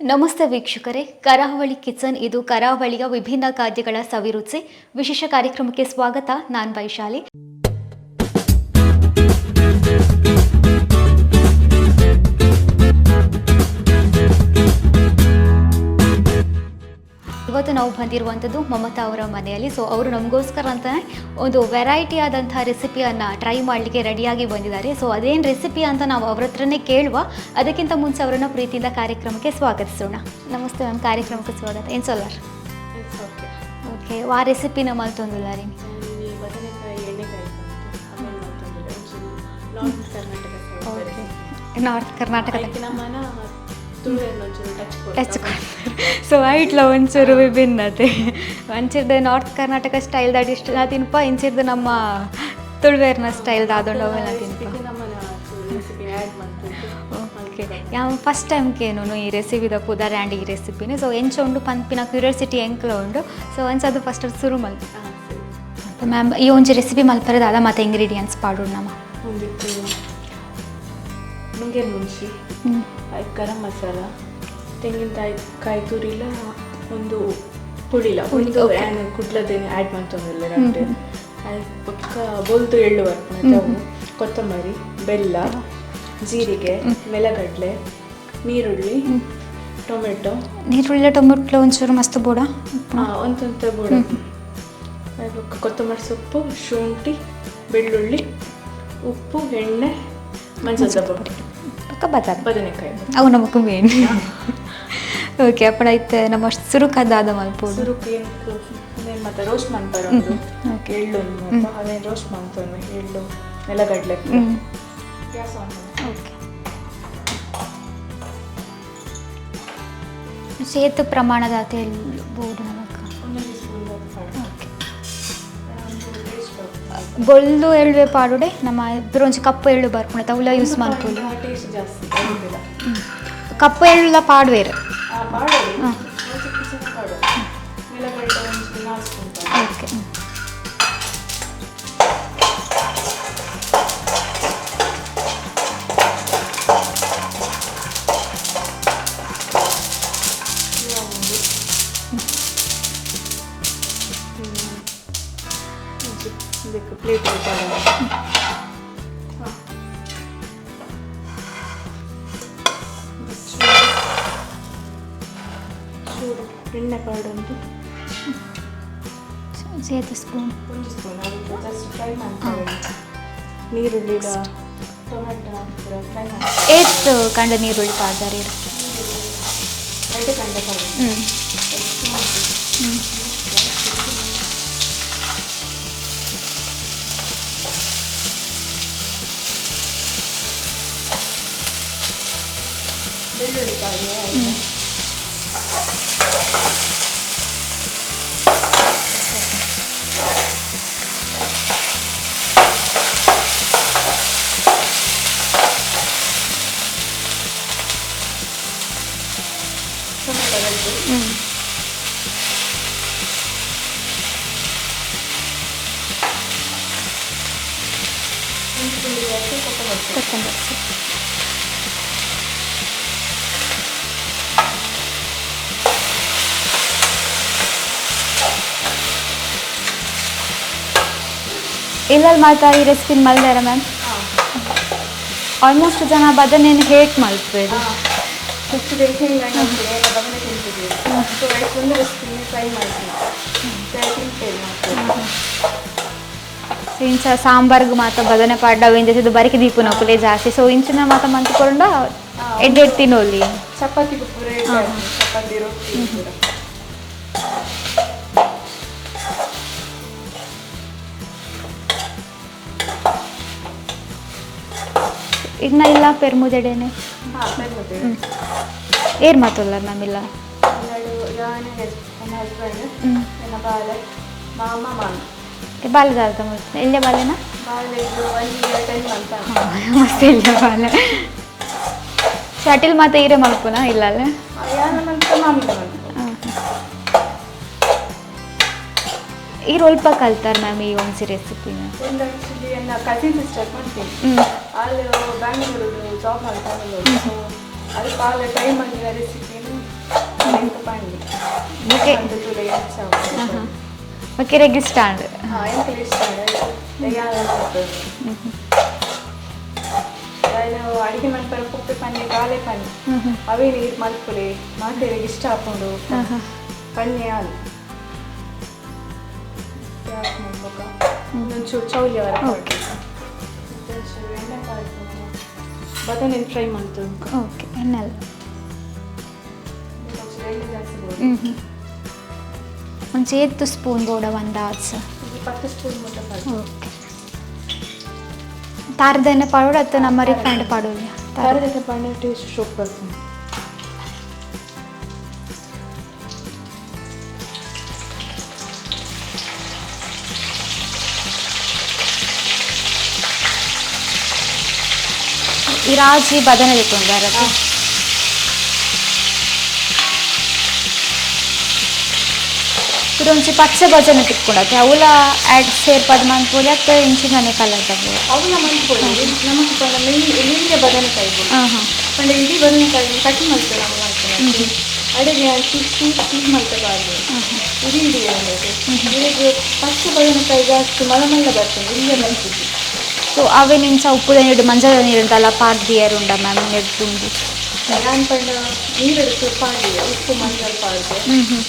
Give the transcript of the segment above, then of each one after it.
ನಮಸ್ತೆ ವೀಕ್ಷಕರೇ. ಕರಾವಳಿ ಕಿಚನ್ ಇದು ಕರಾವಳಿಯ ವಿಭಿನ್ನ ಖಾದ್ಯಗಳ ಸವಿರುಚಿ. ವಿಶೇಷ ಕಾರ್ಯಕ್ರಮಕ್ಕೆ ಸ್ವಾಗತ. ನಾನ್ ವೈಶಾಲಿ. ಇವತ್ತು ನಾವು ಬಂದಿರುವಂಥದ್ದು ಮಮತಾ ಅವರ ಮನೆಯಲ್ಲಿ. ಸೊ ಅವರು ನಮಗೋಸ್ಕರ ಅಂತಲೇ ಒಂದು ವೆರೈಟಿ ಆದಂಥ ರೆಸಿಪಿಯನ್ನು ಟ್ರೈ ಮಾಡಲಿಕ್ಕೆ ರೆಡಿಯಾಗಿ ಬಂದಿದ್ದಾರೆ. ಸೊ ಅದೇನು ರೆಸಿಪಿ ಅಂತ ನಾವು ಅವ್ರ ಹತ್ರನೇ ಕೇಳುವ. ಅದಕ್ಕಿಂತ ಮುಂಚೆ ಅವರನ್ನು ಪ್ರೀತಿಯಿಂದ ಕಾರ್ಯಕ್ರಮಕ್ಕೆ ಸ್ವಾಗತಿಸೋಣ. ನಮಸ್ತೆ ಮ್ಯಾಮ್ ಕಾರ್ಯಕ್ರಮಕ್ಕೆ ಸ್ವಾಗತ. ಏನು ಸೊಲ್ಲಾರ್ ಓಕೆ ಓಕೆ ಆ ರೆಸಿಪಿ ನಮ್ಮ ರೀ. ಈ ಬದನೆಕಾಯಿ ಓಕೆ ಬಂತು ಆಮೇಲೆ ಮತ್ತೊಂದು ಒಂಚೂರು ನಾರ್ತ್ ಕರ್ನಾಟಕ side ಐಟ್ ಲ ಒಂಚೂರು ಸೊ ಐಟ್ಲ ವಿಭಿನ್ನತೆ ಒಂಚಿರ್ದು ನಾರ್ತ್ ಕರ್ನಾಟಕ ಸ್ಟೈಲ್ ದಾಟ್ ಇಷ್ಟ ನಾ ತಿನ್ಪ ಇಂಚಿರ್ದು ನಮ್ಮ ತುಳುವೇರ್ನ ಸ್ಟೈಲ್ ದಾದೊಂಡು ಅವೆಲ್ಲ ತಿನ್ಪ ಓಕೆ ಯಾವ ಫಸ್ಟ್ ಟೈಮ್ ಕೇನು ಈ ರೆಸಿಪಿ ಪುದರ್ ಆ್ಯಂಡ್ ಈ ರೆಸಿಪಿನ ಸೊ ಎಂಚ ಉಂಡು ಪಂಪಿನ ಕ್ಯೂರಿಯಾಸಿಟಿ ಎಂಕ್ಲ ಉಂಡು ಸೊ ಒಂಚದು ಫಸ್ಟ್ ಅದು ಶುರು ಮಲ್ಪ ಮ್ಯಾಮ್ ಈ ಒಂಜಿ ರೆಸಿಪಿ ಮಲ್ಪರದ ಅದ ಮತ್ತೆ ಇಂಗ್ರೀಡಿಯೆಂಟ್ಸ್ ಪಾಡು ನಮ್ಮ ಗರಂ ಮಸಾಲ ತೆಂಗಿನಕಾಯಿ ಕಾಯಿ ತುರಿಲ ಒಂದು ಪುಳಿಲ ಪುಳಿ, ಒಂದು ಕುಡ್ಲದೇನೆ ಆ್ಯಡ್ ಮಾಡ್ತೊಂದಿಲ್ಲ ಹ್ಮ್, ರಟ್ಟೆ ಹ್ಮ್. ಪಕ್ಕ ಬೋಲ್ತು ಎಳ್ಳು ಹ್ಮ್, ಕೊತ್ತಂಬರಿ ಬೆಲ್ಲ ಜೀರಿಗೆ ಮೆಲಗಡ್ಲೆ ನೀರುಳ್ಳಿ ಟೊಮೆಟೊ. ನೀರುಳ್ಳಿ ಟೊಮೆಟೊ ಒಂಚೂರು ಮಸ್ತ್ ಬೋಡ? ಹಾಂ ಬೂಡ. ಬೋಡ ಅದು ಕೊತ್ತಂಬರಿ ಸೊಪ್ಪು ಶುಂಠಿ ಬೆಳ್ಳುಳ್ಳಿ ಉಪ್ಪು ಎಣ್ಣೆ ಮಂಚದ ಪುಡಿ. ಪಕ್ಕ ಬತಾರ ಬದನೆಕಾಯಿ. ಅವು ನಮಗೂ ಮೇನ್ ಓಕೆ ಅಪ್ಪಡೈತೆ ನಮ್ಮ ಅಷ್ಟು ಸುರುಕಾದ ಸುರುಕು ಮಲ್ಪೋದು ಮತ್ತೆ ರೋಸ್ಟ್ ಮಾಡ್ತಾರೆ ಎಳ್ಳು ಅದೇನು ರೋಸ್ಟ್ ಮಾಡ್ತಾರೆ ಎಳ್ಳು ನೆಲಗಡಲೆ ಹ್ಞೂ ಗ್ಯಾಸ್ ಆನ್ ಮಾಡಿ. ಓಕೆ ಸೇತು ಪ್ರಮಾಣದ ಬೋರ್ಡ್ ಬೊಲ್ದು ಎಳ್ವೆ ಪಾಡುಡೆ ನಮ್ಮ ಒಂಚು ಕಪ್ಪು ಎಳ್ಳು ಬರ್ಕೊಂಡು ತವಲ ಯೂಸ್ ಮಾಡ್ಕೊಳ್ಳಿ ಕಪ್ಪ ಎಳ್ಳ ಪಾಡುವೇರು. ಹಾ. ಕಂಡ ನೀರುಳ್ಳಿ ಪಾಡ್ದಾರೆ ಎರಡು ಗಂಟೆ ಕಾಳು ಹ್ಞೂ ಹ್ಞೂ ಬೆಳ್ಳುಳ್ಳಿ ಕಾಳು ಹ್ಞೂ ಇಲ್ಲಲ್ಲಿ ಮಾತಾ ಈ ರೆಸಿಪಿ ಮಲ್ದಾರ ಮ್ಯಾಮ್ ಆಲ್ಮೋಸ್ಟ್ ಜನ ಬದನೇನು ಹೇಟ್ ಬದನೆ ಸೊ ಒಂದು ಟ್ರೈ ಮಾಡ್ತೀವಿ. ಇಂಚ ಸಾಂಬಾರ್ಗೆ ಮಾತ್ರ ಬದನೆ ಪಾಡ್ಡ ವೆಂಜಸಿದ್ದು ಬರಿಕೆ ದೀಪು ನಕುಲೆ ಜಾಸ್ತಿ. ಸೊ ಇಂಚಿನ ಮಾತ ಮಂತ್ಕೊಂಡ ಎಡ್ಡೆಡ್ ತಿನ್ನೋಲಿ. ಹಾಕ್ತೀವಿ. ಚಪಾತಿ ರೊಟ್ಟಿ ನನ್ನ ಇಲ್ಲ ಹ್ಞೂ ಏರ್ ಮಾತಲ್ಲ ನಮ್ಮಿಲ್ಲ. ಮಾಮ ಬಾಲ್ದಾದ ಎಲ್ಲೇ ಬಾಲೆನಾ? ಮಸ್ತ್ ಎಲ್ಲೇ ಬಾಲೆ. ಶಟಿಲ್ ಮಾತ ಈರೆ ಮಲ್ಪುನ ಇಲ್ಲ ಅಲ್ಲ? ಈ ಸ್ವಲ್ಪ ಕಲ್ತಾರೆ ಮ್ಯಾಮ್ ಈ ಒಂದು ರೆಸಿಪಿನ ಒಂದು ಆ್ಯಕ್ಚುಲಿ ನನ್ನ ಕಸಿನ್ ಸಿಸ್ಟರ್ ಮಾಡ್ತೀನಿ. ಹ್ಞೂ ಅಲ್ಲಿ ಬ್ಯಾಂಗ್ಳೂರು ಜಾಬ್ ಮಾಡ್ತಾರೆ ಸೊ ಅದು ಪಾಲ ಟ್ರೈ ಮಾಡಿದ ಪಂಡಿ ಓಕೆ. ಓಕೆ ರೆಗಿ ಸ್ಟ್ಯಾಂಡ್ ಹಾಂ ಎಂತ ಸ್ಟ್ಯಾಂಡ್ ಅಡಿಗೆ ಮಾಡ್ತಾರೆ ಪುಪ್ಪೆ ಪನ್ನೆ ಕಾಲೆ ಪನ್ನೆ ಅವೇ ನೀರು ಮಲ್ಪುಲೆ ಮಾತೇರಿಗೆ ಇಷ್ಟ ಹಾಕೊಂಡು ಪನ್ನಿ ಹಾಲು. ಒಂಚೂರು ಚೌಲಿ ಅವರ ಎಣ್ಣೆ ಕಾಯ್ತು ಬದನೆ ಫ್ರೈ ಮಾಡ್ತು ಓಕೆ ಎಣ್ಣೆಲ್ಲ ಎಣ್ಣೆ ಜಾಸ್ತಿ ಬೋದು ಹ್ಞೂ ಹ್ಞೂ ಒಂದು ಸೇತ್ತು ಸ್ಪೂನ್ ಬೋಡ ಒಂದು ಆಚ ಇದು ಪತ್ತು ಸ್ಪೂನ್ ಮುಟ್ಟ ಕಾಯ್ತು ಓಕೆ ತಾರದ ಎಣ್ಣೆ ಪಾಡೋಡು ಅಥವಾ ನಮ್ಮ ರಿಫೈಂಡ್ ಪಾಡೋದು ಖಾರದ ಪನ್ನೆ ಟೇಸ್ಟ್ ಸೂಪರ್ ಈ ರಾಜಿ ಬದನೆ ತಿಕ್ಕೊಂಡಾರ ಇದೊಂಚಿ ಪಚ್ಚೆ ಭಜನೆ ತಿಕ್ಕೊಂಡತ್ತೆ ಅವಲ ಆ್ಯಡ್ ಸೇರ್ಪದ ಮನ್ಪೋಲಿ ಅಥವಾ ಇಂಚಿನ ಕಲರ್ ತಗೋ ಅವನ್ನ ಮಲ್ಕೊಳ್ಳಿ ನಮಗೆ ಪಂಡ ಎಲ್ಲಿಂದ ಬದನೆಕಾಯಿ ಬೋದು ಹಾಂ ಹಾಂ ಪಂಡ ಇಡೀ ಬದನೆಕಾಯಿ ಕಟ್ ಮಾಡ್ತೇವೆ ನಾವು ಮಾಡ್ತೇವೆ ಅಡಿಗೆ ಸ್ವೀಟ್ ಸ್ವೀಟ್ ಮಾಡ್ತೇವೆ ಇಡೀ ಇಡೀ ಅನ್ನೋದು ಇದಕ್ಕೆ ಪಚ್ಚೆ ಬದನೆಕಾಯಿ ಜಾಸ್ತಿ ಮಲ ಮಲ್ಲ ಬರ್ತದೆ ಇಲ್ಲೇ ಮಲ್ತಿದ್ವಿ ಸೊ ಅವೇ ನಿಂಚ ಉಪ್ಪುದ ನೀರು ಮಂಜದ ನೀರುಂಟಲ್ಲ ಪಾಡ್ದಿಯರುಂಡ ಮ್ಯಾಮ್ ನೆಡ್ತುಂಡು ನಾನು ಪಂಡ ನೀರು ಪಾಡಿದೆ ಉಪ್ಪು ಮಂಜಲ್ ಪಾಡಿದೆ ಹ್ಞೂ ಹ್ಞೂ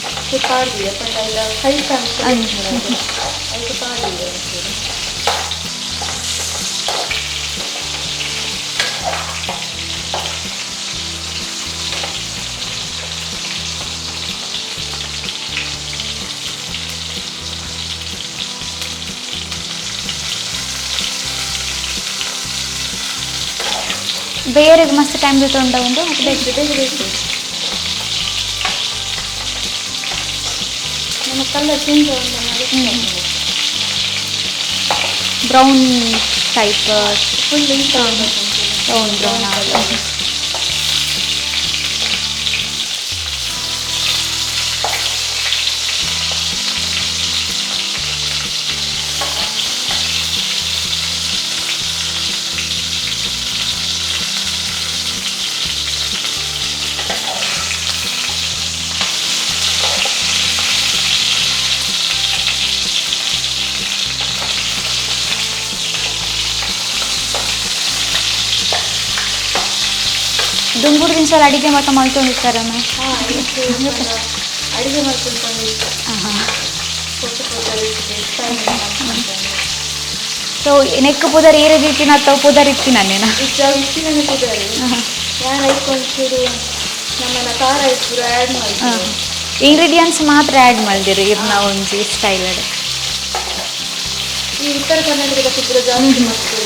ಕೈ ಕಾಣಿಸ್ತು ಬೇರೆ ಮಸ್ತ್ ಟೈಮ್ ತೊಂಡ ಉಂಡು ಮತ್ತೆ ಬೇಕು ಬೇಕು ಬೇಕು ನಮ್ಮ ಕಲರ್ ಚೇಂಜ್ ಆಗಿದೆ ಬ್ರೌನ್ ಟೈಪ್ ಫುಲ್ ಇಂತ ಬ್ರೌನ್ ಬ್ರೌನ್ ಆಗ ದುಂಗುಡು ದಿನಸಲ ಅಡಿಗೆ ಮಾತ್ರ ಮಾಡ್ಕೊಂಡಿರ್ತಾರೆ ಮ್ಯಾಮ್ ಹಾಂ ಅಡುಗೆ ಹಾಂ ಸೊ ನೆಕ್ ಪುದರ್ ಏರೆ ದಿತ್ತಿನ ಅಥವಾ ಪುದರ್ ಇತ್ತಿನ ನೇನ ಈಗ ಪುದರ್ ನಾನು ಐಕೊಂಚೂರು ನಮ್ಮನ್ನ ಖಾರ ಇತ್ತು ಆ್ಯಡ್ ಮಾಡ್ತೀವಿ ಇಂಗ್ರೀಡಿಯೆಂಟ್ಸ್ ಮಾತ್ರ ಆ್ಯಡ್ ಮಾಡಿದಿರಿ ಇರ್ನ ಒಂಜಿ ಸ್ಟೈಲಡ್ ಈ ಉತ್ತರ ಕರ್ನಾಟಕದ ಜಾಸ್ತಿ ಮಾಡ್ತೀವಿ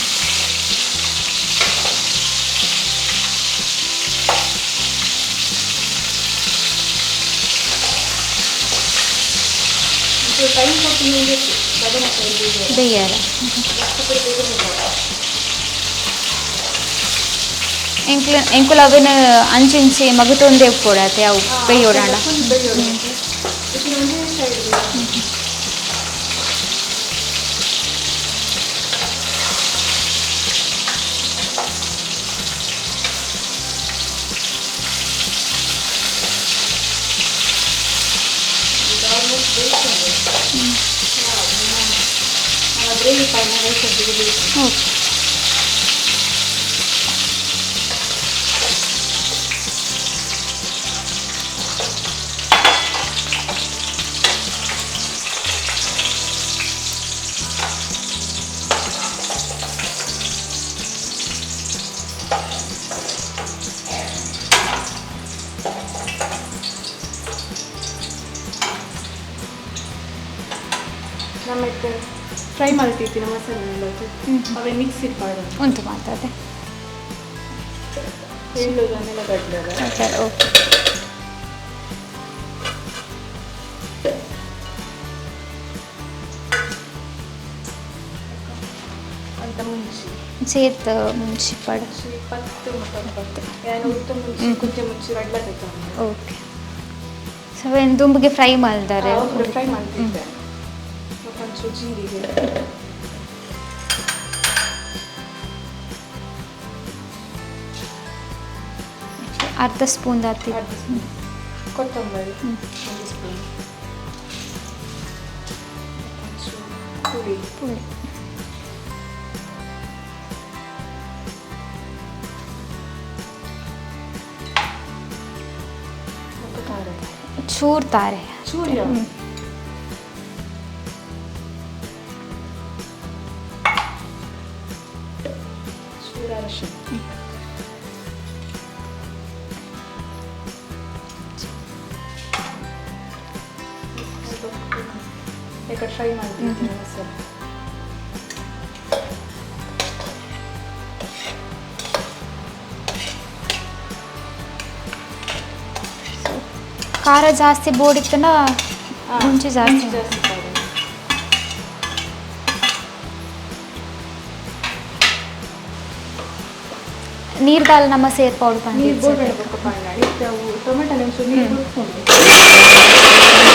ಬೇಗ ಎಂಕ್ಲ ಎಂಕುಲ ಅವಿನ ಅಂಚಿಂಚಿ ಮಗುತೊಂದೇ ಕೊಡತ್ತೆ ಅವು ಬೇಯೋಡಾಂಡ তার মধ্যে সবজিগুলো দিয়েছি। আচ্ছা। ಮಾಡ್ತಿರ್ತೀನಿ ಮಸಾಲೆ. ಅವೇ ಮಿಕ್ಸ್ ಇಟ್ಪಾಡು ಉಂಟು ಮಾತಾದೆ ಎಳ್ಳುದನ್ನೆಲ್ಲ ಕಡ್ಲೆಲ್ಲ ಸರ್ ಓಕೆ ಅಂತ ಮುಂಚಿ. ಪಡ. ಓಕೆ ಸೊ ಏನು ದುಂಬಿಗೆ ಫ್ರೈ ಮಾಡಿದ್ದಾರೆ ಫ್ರೈ ಮಾಡ್ತಾರೆ. ಜೀರಿಗೆ. ಅರ್ಧ ಸ್ಪೂನ್ ಹತ್ತಿ ಅರ್ಧ ಸ್ಪೂನ್ ಕೊತ್ತಂಬರಿ ಹ್ಮ್. ಒಂದು ಸ್ಪೂನ್ ಕೊಂಚ ಪುಡಿ ಪುಳಿ ಮತ್ತು ಖಾರ ಚೂರ್ ತಾರೆ ಚೂರಿ ಹ್ಮ್. ಚೂರ ಈಗ ಫ್ರೈ ಮಾಡ್ತಿದ್ದೀನಿ ಮಸಾಲೆ ಖಾರ ಜಾಸ್ತಿ ಬೋಡಿತ್ತನ ಹಾ, ಮುಂಚೆ ಜಾಸ್ತಿ ಮುಂಚೆ ಜಾಸ್ತಿ ಖಾರ. ನೀರ್ದಾಲ್ ನಮ್ಮ ಸೇರ್ಪೌಡು ನೀರು ಬಂದಿದ್ದು ಬೋರ್ಬೇಕು ಪಣ್ಣಾಡಿ ಅವು ಟೊಮೆಟೊ ಒಂಚೂರು ನೀರು ಹ್ಮ್.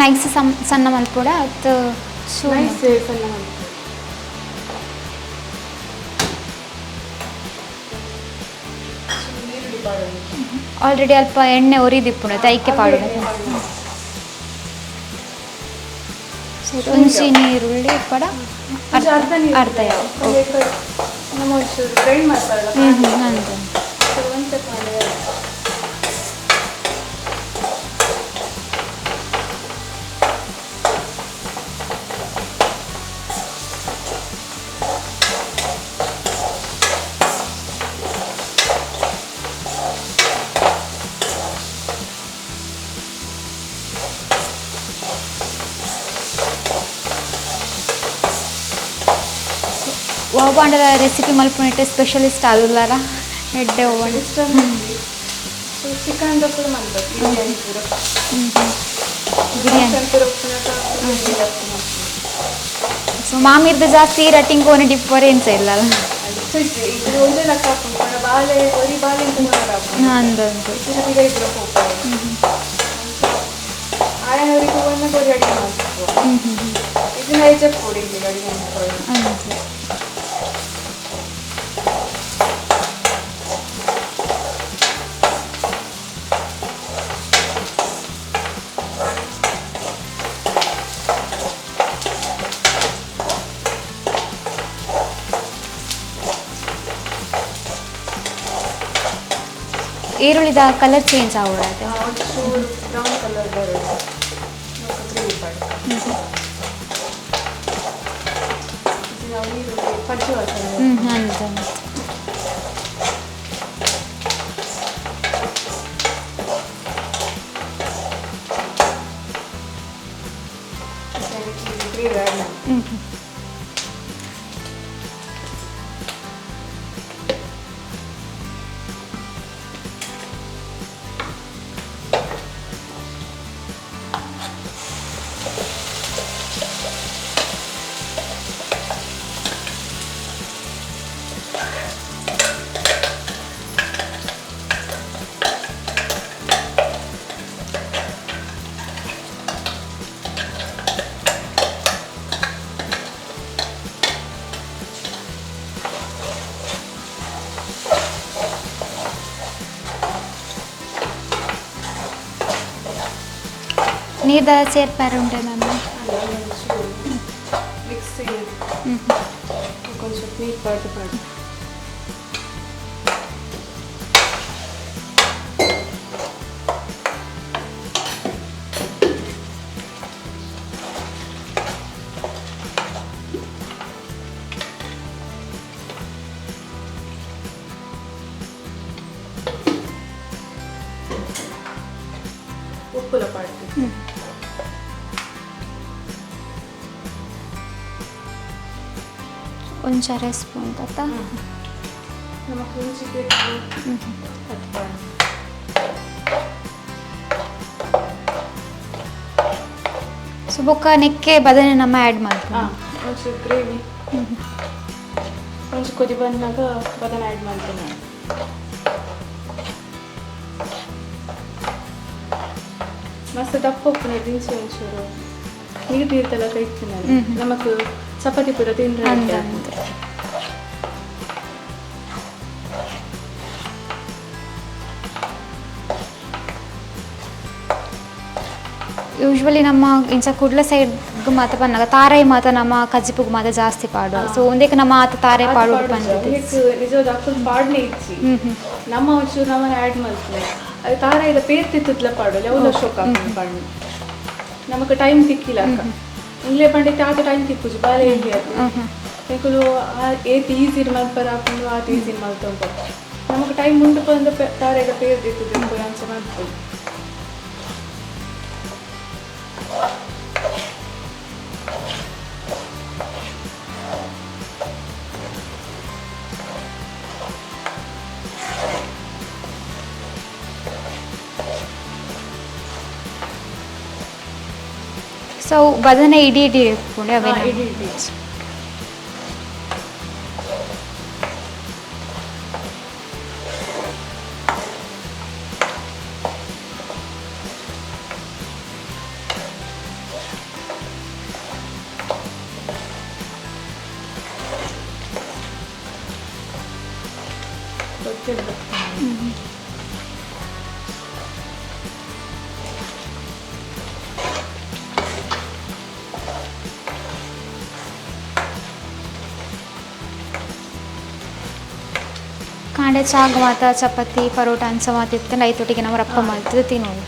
ನೈಸ್ ಸಮ್ ಸಣ್ಣ ಮಲ್ಪುಡ ಅದು ಚೂರ್ ನೈಸ್ ಸಣ್ಣ ಮಾಡ್ತಾರೆ ನೀರುಳ್ಳಿ ಬಾಳೆಹಣ್ಣು. ಆಲ್ರೆಡಿ ಅಲ್ಪ ಎಣ್ಣೆ ಒರಿದಿಪ್ಪುಂಡು ತೈಕೆ ಪಾಡು ಹುಣಸಿ ನೀರುಳ್ಳಿ ಪಡ ಅದು ಅರ್ಧ ನೀರು ಅರ್ಧ ಯಾವ ಅದಕ್ಕೆ ನಮ್ಮ ಒಂಚೂರು ಗ್ರೈಂಡ್ ಮಾಡ್ತಾರಲ್ಲ ಹ್ಞೂ ಹ್ಞೂ ಓಬಾಂಡದ ರೆಸಿಪಿ ಮಲ್ಪುನಿಟ್ಟು ಸ್ಪೆಷಲಿಸ್ಟ್ ಅಲ್ಲರ ಎಡ್ಡೆ ಓಬಾಂಡ ಇಷ್ಟ ಸೊ ಚಿಕನ್ ಕೂಡ ಮಾಡ್ಬೇಕು ಬಿರಿಯಾನಿ ಪೂರ ಬಿರಿಯಾನಿ ಚಿಕನ್ ಪೂರ ಪುನಃ ಬಿರಿಯಾನಿ ಜಾಸ್ತಿ ಮಾಡ್ತೀನಿ. ಸೊ ಮಾಮಿರ್ದು ಜಾಸ್ತಿ ರಟ್ಟಿಂಗ್ ಓನಿ ಡಿಫರೆನ್ಸ್ ಇಲ್ಲಲ್ಲ ಅದು ಸೊ ಇದು ಇದು ಒಂದೇ ಲೆಕ್ಕ ಹಾಕೊಂಡು ಪುನಃ ಬಾಳೆ ಒರಿ ಬಾಳೆ ಅಂತ ನೋಡೋದು ನಂದೊಂದು ಈಗ ಇದ್ರೆ ಹೋಗ್ತಾರೆ ಆಯನವರಿಗೆ ಒಂದು ಕೊಡಿ ಅಡಿಗೆ ಮಾಡ್ಬೇಕು ಹ್ಞೂ ಹ್ಞೂ ಹ್ಞೂ ಇದನ್ನ ಹೆಚ್ಚು ಕೊಡಿ ಇಲ್ಲಿ ಅಡಿಗೆ ಮಾಡ್ಕೊಳ್ಳಿ ಈರುಳ್ಳಿದ ಕಲರ್ ಚೇಂಜ್ ಆಗೋದು ಬ್ರೌನ್ ಕಲರ್ ಬರುತ್ತೆ ಹ್ಞೂ ಹೌದು ಹ್ಞೂ ಹ್ಞೂ ನೀರು ಆ್ಯಡ್ ಮಾಡಿ ಹ್ಞೂ ಹ್ಞೂ ನೀರ್ದ ಸೇರ್ಪಾರು ಉಂಟೆ ಮ್ಯಾಮ್ ಮಿಕ್ಸ್ ಹ್ಞೂ కొంచెం నీట్ పడుతు పడు ಒಂಚೂರು ಸ್ಪೂನ್ ತಾತ ನಮಗೆ ಕುಂಚಿ ಬೇಕು ಕಟ್ಬಾರ್ದು ಸೊ ಬೊಕ್ಕ ನೆಕ್ಕೆ ಬದನೆ ನಮ್ಮ ಆ್ಯಡ್ ಮಾಡ್ತೀವಿ ಒಂಚೂರು ಗ್ರೇವಿ ಒಂಚೂರು ಕುದಿ ಬಂದಾಗ ಬದನೆ ಆ್ಯಡ್ ಮಾಡ್ತೀನಿ ಮಸ್ತ್ ದಪ್ಪ ಉಪ್ಪು ದಿನಸಿ ಒಂಚೂರು ನೀರು ನೀರ್ತಲ್ಲ ಕೈತೀನಿ ನಮಗೆ ಚಪಾತಿ ಪೂರ ತಿಂದ್ರೆ ಯೂಶ್ವಲಿ ನಮ್ಮ ಇಂಚ ಕುಡ್ಲ ಸೈಡ್ ಮಾತ ಪನ್ನಗ ತಾರಾಯಿ ಮಾತ ನಮ್ಮ ಕಜ್ಜಿಪುಗ್ ಮಾತ ಜಾಸ್ತಿ ಪಾಡು. ಸೊ ಒಂದೇಕ ನಮ್ಮ ಆತ ಅದು ಪಾಡು ನಿಜವಾದ ಅಕ್ಕಲ್ ಪಾಡ್ನೆ ಇಚ್ಚಿ ನಮ್ಮ ಒಂಚೂರು ನಮ್ಮ ಆ್ಯಡ್ ಮಾಡ್ತೀನಿ. ಅದು ತಾರ ಇಲ್ಲ ಪೇರ್ ತಿತ್ತುತ್ತಲ ಪಾಡು ಯಾವ್ದು ಶೋಕ ಪಾಡು ನಮಕ್ ಟೈಮ್ ತಿಕ್ಕಿಲ್ಲ ಅಕ್ಕ. ಇಂಗ್ಲೇ ಪಂಡಿತ ಆತ ಟೈಮ್ ತಿಕ್ಕುಜು ಬಾಲೆ ಹೇಗೆ ಅದು ಹ್ಞೂ ಹ್ಞೂ ಎಂಕುಲು ಏತ್ ಈಸಿ ಮಲ್ಪರ ಹಾಕೊಂಡು ಆತ ಈಸಿ ಮಲ್ತೊಂಬ ನಮಗೆ ಟೈಮ್ ಮುಂದೆ ಬಂದು ತಾರೆಗ ಪೇರ್ ದಿತ್ತು ಅಂಚೆ ಮಾಡ್ಬೋದು ಸೊ ಬದನೆ ಇಡಿ ಇಡಿ ಇಟ್ಕೊಂಡು ಅವೇ ಹಾ, ಇಡಿ ಇಡಿ. ಗೊತ್ತಿಲ್ಲ ಕಾಂಡೆ ಚಾಗ್ ಮಾತ ಚಪಾತಿ ಪರೋಟ ಅನ್ಸ ಮಾತ ಇತ್ತು ಐತೊಟ್ಟಿಗೆ ನಮ್ಮ ರಪ್ಪ ಮಾಡ್ತಿದ್ದು ತಿನ್ನೋದು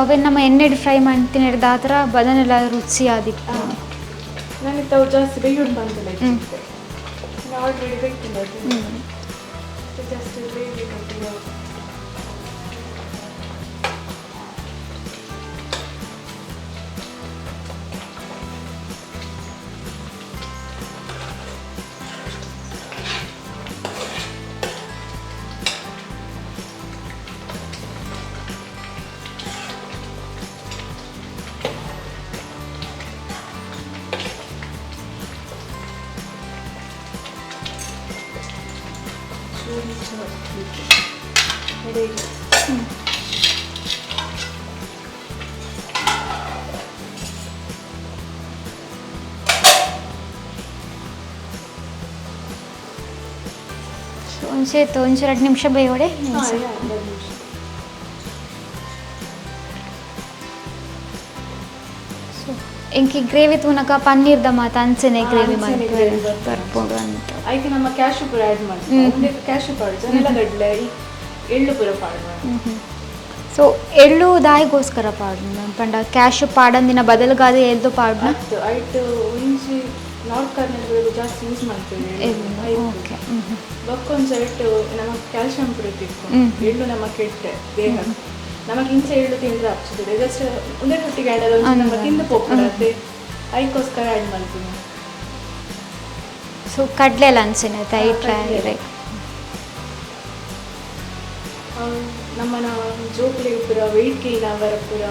ಸೊ ನಮ್ಮ ಎಣ್ಣೆ ಫ್ರೈ ಮಾಡ್ತೀನಿ ಥರ ಬದನೆಲ್ಲ ರುಚಿ ಆದಿತ್ತು ನನಗೆ ತಾವು ಜಾಸ್ತಿ ಬೇಯುಂಡು ಬಂದಿಲ್ಲ ಹ್ಞೂ ಒಂಚೆ ಒಂಚೆ ಎರಡು ನಿಮಿಷ ಬೇಯೋಡೆ ಹಾಂ ಎರಡು ನಿಮಿಷ ಇಂಕಿ ಗ್ರೇವಿ ತೂನಕ ಪನ್ನೀರ್ದ ಮಾತ ಅಂಚನೆ ಹಾ, ಗ್ರೇವಿ ಅಂಚನೆ ಮಾಡಿ gravy ಬರ್ತದೆ. ಬರ್ಬೋದು ಅಂತ ಅದಕ್ಕೆ ನಮ್ಮ ಕ್ಯಾಶು ಪುರ ಆ್ಯಡ್ ಮಾಡ್ತೀವಿ ಒಂದೇ ಕ್ಯಾಶು ಪಾಡು ನೆಲಗಡ್ಲೆ ಈ ಎಳ್ಳು ಪುರ ಪಾಡು ಮಾಡಿ ಸೊ ಎಳ್ಳು ದಾಯಿಗೋಸ್ಕರ ಪಾಡು ಪಂಡ ಕ್ಯಾಶ್ ಪಾಡಂದಿನ ಬದಲಗಾದೆ ಎಲ್ದು ಪಾಡ್ನ ಮತ್ತು ಐಟು ಒಂಜಿ ನಾರ್ತ್ ಕರ್ನಾಟಕದಲ್ಲಿ ಜಾಸ್ತಿ ಯೂಸ್ ಮಾಡ್ತೇವೆ. ಓಕೆ ಐಟು. ಬಕ್ಕೊಂಚ ನಮಗೆ ಕ್ಯಾಲ್ಸಿಯಂ ಪುರ ತಿಕ್ಕು ಎಳ್ಳು ನಮ್ಮ ಕೆಟ್ಟೆ ದೇಹ. ನಮಗೆ ಇಂಚೆ ಎಳ್ಳು ತಿಂದ್ರೆ ಹಚ್ಚಿದ್ರೆ ಜಸ್ಟ್ ಒಂದೇ ಹೊಟ್ಟಿಗೆ ಆ್ಯಡ್ ಆದ ನಮ್ಮ ತಿಂದು ಹೋಗ್ಬಿಡತ್ತೆ ಅದಕ್ಕೋಸ್ಕರ ಆ್ಯಡ್ ಮಾಡ್ತೀನಿ ಸೊ ಕಡಲೆ ಲಂಚಿನ ತೈಟ್ ಕಡ್ಲೆ. ಅವ್ರು ನಮ್ಮನ ಜೋಕ್ಲಿ ಪುರ ವೆಯ್ಟ್ ಗೇನ್ ಅವರ ಪುರ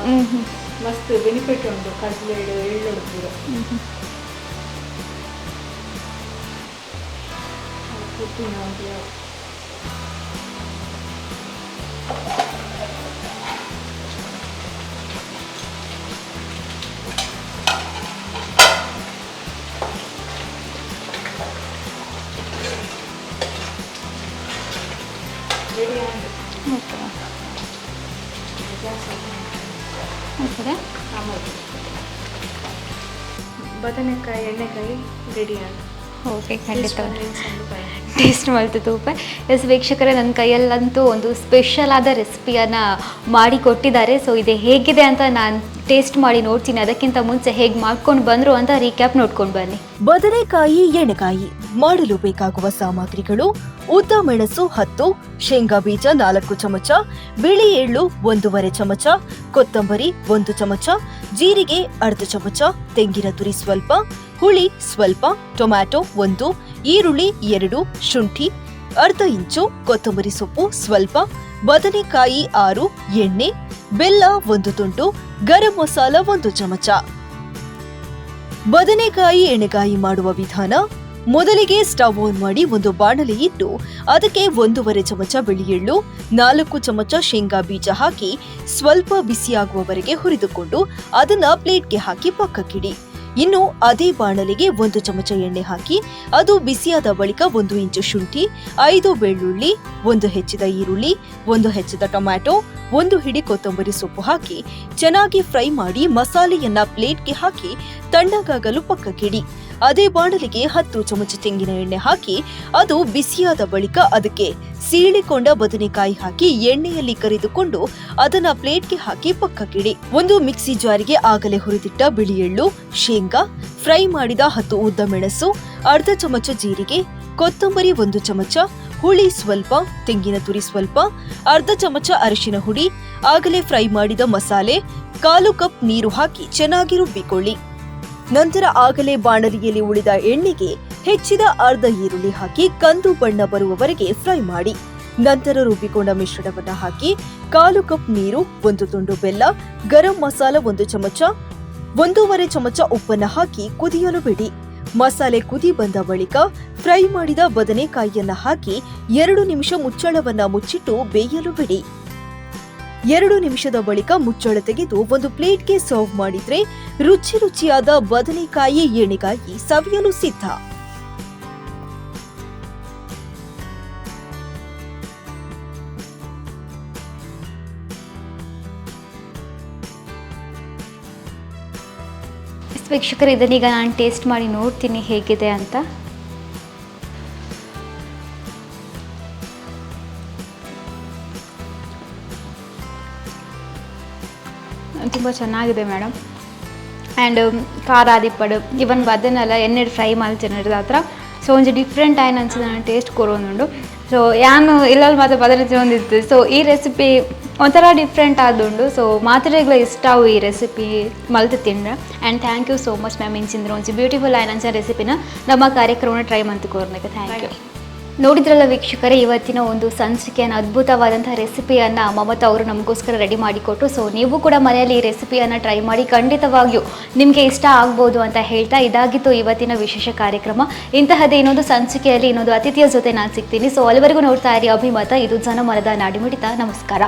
ಮಸ್ತ್ ಬೆನಿಫಿಟ್ ಉಂಟು ಕಡಲೆ ಎಳ್ಳು ಪುರ ಪುದೀನ ಆಗ್ಲಿ. Ready ಆಗಿದೆ. ಓಕೆ ಗ್ಯಾಸ್ ಆನ್ ಮಾಡಿ. ಓಕೆ ಆಮೇಲೆ ಬದನೆಕಾಯಿ ಎಣ್ಣೆಕಾಯಿ ರೆಡಿ ಆಗಿದೆ ಓಕೆ ಖಂಡಿತ ಖಂಡಿತ ಟೇಸ್ಟ್ ಮಾಡ್ತು ತೂಪ ಎಸ್, ವೀಕ್ಷಕರೇ, ನನ್ನ ಕೈಯಲ್ಲಂತೂ ಒಂದು ಸ್ಪೆಷಲ್ ಆದ ರೆಸಿಪಿಯನ್ನು ಮಾಡಿ ಕೊಟ್ಟಿದ್ದಾರೆ. ಸೊ ಇದು ಹೇಗಿದೆ ಅಂತ ನಾನು ಟೇಸ್ಟ್ ಮಾಡಿ ನೋಡ್ತೀನಿ. ಅದಕ್ಕಿಂತ ಮುಂಚೆ ಹೇಗೆ ಮಾಡ್ಕೊಂಡು ಬಂದರು ಅಂತ ರೀಕ್ಯಾಪ್ ನೋಡ್ಕೊಂಡು ಬನ್ನಿ. ಬದನೆಕಾಯಿ ಎಣ್ಣೆಕಾಯಿ ಮಾಡಲು ಬೇಕಾಗುವ ಸಾಮಗ್ರಿಗಳು ಉದ್ದ ಮೆಣಸು ಹತ್ತು, ಶೇಂಗಾ ಬೀಜ ನಾಲ್ಕು ಚಮಚ, ಬಿಳಿ ಎಳ್ಳು ಒಂದೂವರೆ ಚಮಚ, ಕೊತ್ತಂಬರಿ ಒಂದು ಚಮಚ, ಜೀರಿಗೆ ಅರ್ಧ ಚಮಚ, ತೆಂಗಿನ ತುರಿ ಸ್ವಲ್ಪ, ಹುಳಿ ಸ್ವಲ್ಪ, ಟೊಮ್ಯಾಟೊ ಒಂದು, ಈರುಳ್ಳಿ ಎರಡು, ಶುಂಠಿ ಅರ್ಧ ಇಂಚು, ಕೊತ್ತಂಬರಿ ಸೊಪ್ಪು ಸ್ವಲ್ಪ, ಬದನೆಕಾಯಿ ಆರು, ಎಣ್ಣೆ, ಬೆಲ್ಲ ಒಂದು ತುಂಡು, ಗರಂ ಮಸಾಲ ಒಂದು ಚಮಚ. ಬದನೆಕಾಯಿ ಎಣ್ಣೆಗಾಯಿ ಮಾಡುವ ವಿಧಾನ, ಮೊದಲಿಗೆ ಸ್ಟವ್ ಆನ್ ಮಾಡಿ ಒಂದು ಬಾಣಲೆ ಇಟ್ಟು, ಅದಕ್ಕೆ ಒಂದೂವರೆ ಚಮಚ ಬಿಳಿ ಎಳ್ಳು ನಾಲ್ಕು ಚಮಚ ಶೇಂಗಾ ಬೀಜ ಹಾಕಿ, ಸ್ವಲ್ಪ ಬಿಸಿಯಾಗುವವರೆಗೆ ಹುರಿದುಕೊಂಡು, ಅದನ್ನ ಪ್ಲೇಟ್ಗೆ ಹಾಕಿ ಪಕ್ಕಕ್ಕಿಡಿ. ಇನ್ನು ಅದೇ ಬಾಣಲೆಗೆ ಒಂದು ಚಮಚ ಎಣ್ಣೆ ಹಾಕಿ, ಅದು ಬಿಸಿಯಾದ ಬಳಿಕ ಒಂದು ಇಂಚು ಶುಂಠಿ, ಐದು ಬೆಳ್ಳುಳ್ಳಿ, ಒಂದು ಹೆಚ್ಚಿದ ಈರುಳ್ಳಿ, ಒಂದು ಹೆಚ್ಚಿದ ಟೊಮ್ಯಾಟೊ, ಒಂದು ಹಿಡಿ ಕೊತ್ತಂಬರಿ ಸೊಪ್ಪು ಹಾಕಿ ಚೆನ್ನಾಗಿ ಫ್ರೈ ಮಾಡಿ ಮಸಾಲೆಯನ್ನ ಪ್ಲೇಟ್ಗೆ ಹಾಕಿ, ತಣ್ಣಗಾಗಲು ಪಕ್ಕಕ್ಕಿಡಿ. ಅದೇ ಬಾಣಲಿಗೆ ಹತ್ತು ಚಮಚ ತೆಂಗಿನ ಎಣ್ಣೆ ಹಾಕಿ, ಅದು ಬಿಸಿಯಾದ ಬಳಿಕ ಅದಕ್ಕೆ ಸೀಳಿಕೊಂಡ ಬದನೆಕಾಯಿ ಹಾಕಿ ಎಣ್ಣೆಯಲ್ಲಿ ಕರಿದುಕೊಂಡು ಅದನ್ನ ಪ್ಲೇಟ್ಗೆ ಹಾಕಿ ಪಕ್ಕಕ್ಕಿಡಿ. ಒಂದು ಮಿಕ್ಸಿ ಜಾರಿಗೆ ಆಗಲೇ ಹುರಿದಿಟ್ಟ ಬಿಳಿ ಎಳ್ಳು ಶೇಂಗಾ, ಫ್ರೈ ಮಾಡಿದ ಹತ್ತು ಉದ್ದ ಮೆಣಸು, ಅರ್ಧ ಚಮಚ ಜೀರಿಗೆ, ಕೊತ್ತಂಬರಿ ಒಂದು ಚಮಚ, ಹುಳಿ ಸ್ವಲ್ಪ, ತೆಂಗಿನ ತುರಿ ಸ್ವಲ್ಪ, ಅರ್ಧ ಚಮಚ ಅರಿಶಿನ ಹುಡಿ, ಆಗಲೇ ಫ್ರೈ ಮಾಡಿದ ಮಸಾಲೆ, ಕಾಲು ಕಪ್ ನೀರು ಹಾಕಿ ಚೆನ್ನಾಗಿ ರುಬ್ಬಿಕೊಳ್ಳಿ. ನಂತರ ಆಗಲೇ ಬಾಣಲಿಯಲ್ಲಿ ಉಳಿದ ಎಣ್ಣೆಗೆ ಹೆಚ್ಚಿದ ಅರ್ಧ ಈರುಳ್ಳಿ ಹಾಕಿ ಕಂದು ಬಣ್ಣ ಬರುವವರೆಗೆ ಫ್ರೈ ಮಾಡಿ. ನಂತರ ರುಬ್ಬಿಕೊಂಡ ಮಿಶ್ರಣವನ್ನು ಹಾಕಿ ಕಾಲು ಕಪ್ ನೀರು, ಒಂದು ತುಂಡು ಬೆಲ್ಲ, ಗರಂ ಮಸಾಲ ಒಂದು ಚಮಚ, ಒಂದೂವರೆ ಚಮಚ ಉಪ್ಪನ್ನು ಹಾಕಿ ಕುದಿಯಲು ಬಿಡಿ. ಮಸಾಲೆ ಕುದಿ ಬಂದ ಬಳಿಕ ಫ್ರೈ ಮಾಡಿದ ಬದನೆಕಾಯಿಯನ್ನು ಹಾಕಿ ಎರಡು ನಿಮಿಷ ಮುಚ್ಚಳವನ್ನ ಮುಚ್ಚಿಟ್ಟು ಬೇಯಲು ಬಿಡಿ. ಎರಡು ನಿಮಿಷದ ಬಳಿಕ ಮುಚ್ಚಳ ತೆಗೆದು ಒಂದು ಪ್ಲೇಟ್ಗೆ ಸರ್ವ್ ಮಾಡಿದ್ರೆ ರುಚಿ ರುಚಿಯಾದ ಬದನೆಕಾಯಿ ಎಣ್ಣೆಕಾಯಿ ಸವಿಯಲು ಸಿದ್ಧ. ವೀಕ್ಷಕರು ಇದನ್ನೀಗ ನಾನು ಟೇಸ್ಟ್ ಮಾಡಿ ನೋಡ್ತೀನಿ ಹೇಗಿದೆ ಅಂತ. ತುಂಬ ಚೆನ್ನಾಗಿದೆ ಮೇಡಮ್. ಆ್ಯಂಡ್ ಖಾರ ದಿಪ್ಪಡು ಇವನ್ ಅದನ್ನೆಲ್ಲ ಎಣ್ಣೆಡು ಫ್ರೈ ಮಾಡ್ತೀನಿ ಹತ್ರ. ಸೊ ಒಂಜಿ ಡಿಫ್ರೆಂಟ್ ಆಯ್ನ ಅನ್ಸಿದ ನಾನು ಟೇಸ್ಟ್ ಕೊರೋನುಂಡು ಸೊ ಯಾನು ಇಲ್ಲಲ್ಲಿ ಮಾತ್ರ ಬದನೆ ಒಂದಿತ್ತು ಸೊ ಈ ರೆಸಿಪಿ ಒಂಥರ ಡಿಫ್ರೆಂಟ್ ಆದುಂಡು ಸೊ ಮಾತ್ರೆಗಳ ಇಷ್ಟ ಅವು ಈ ರೆಸಿಪಿ ಮಲ್ತು ತಿಂಡ್ರೆ and thank you so much ma'am ಇಂಚಿಂದ್ರೆ ಒಂದು ಬ್ಯೂಟಿಫುಲ್ ಆಯ್ನ ರೆಸಿಪಿನ ನಮ್ಮ ಕಾರ್ಯಕ್ರಮನ ಟ್ರೈ ಮಂತ್ ಕೋರ್ನಕ್ಕೆ ಥ್ಯಾಂಕ್ ಯು ನೋಡಿದ್ರಲ್ಲ ವೀಕ್ಷಕರೇ, ಇವತ್ತಿನ ಒಂದು ಸಂಚಿಕೆಯನ್ನು ಅದ್ಭುತವಾದಂಥ ರೆಸಿಪಿಯನ್ನು ಮಮತಾ ಅವರು ನಮಗೋಸ್ಕರ ರೆಡಿ ಮಾಡಿಕೊಟ್ಟು ಸೊ ನೀವು ಕೂಡ ಮನೆಯಲ್ಲಿ ಈ ರೆಸಿಪಿಯನ್ನು ಟ್ರೈ ಮಾಡಿ ಖಂಡಿತವಾಗಿಯೂ ನಿಮಗೆ ಇಷ್ಟ ಆಗ್ಬೋದು ಅಂತ ಹೇಳ್ತಾ ಇದಾಗಿತ್ತು ಇವತ್ತಿನ ವಿಶೇಷ ಕಾರ್ಯಕ್ರಮ. ಇಂತಹದ್ದೇ ಇನ್ನೊಂದು ಸಂಚಿಕೆಯಲ್ಲಿ ಇನ್ನೊಂದು ಅತಿಥಿಯ ಜೊತೆ ನಾನು ಸಿಗ್ತೀನಿ. ಸೊ ಅಲ್ಲಿವರೆಗೂ ನೋಡ್ತಾ ಇರಿ ಅಭಿಮತ. ಇದು ಜನಮನದ ನಾಡಿಮಿಡಿತ. ನಮಸ್ಕಾರ.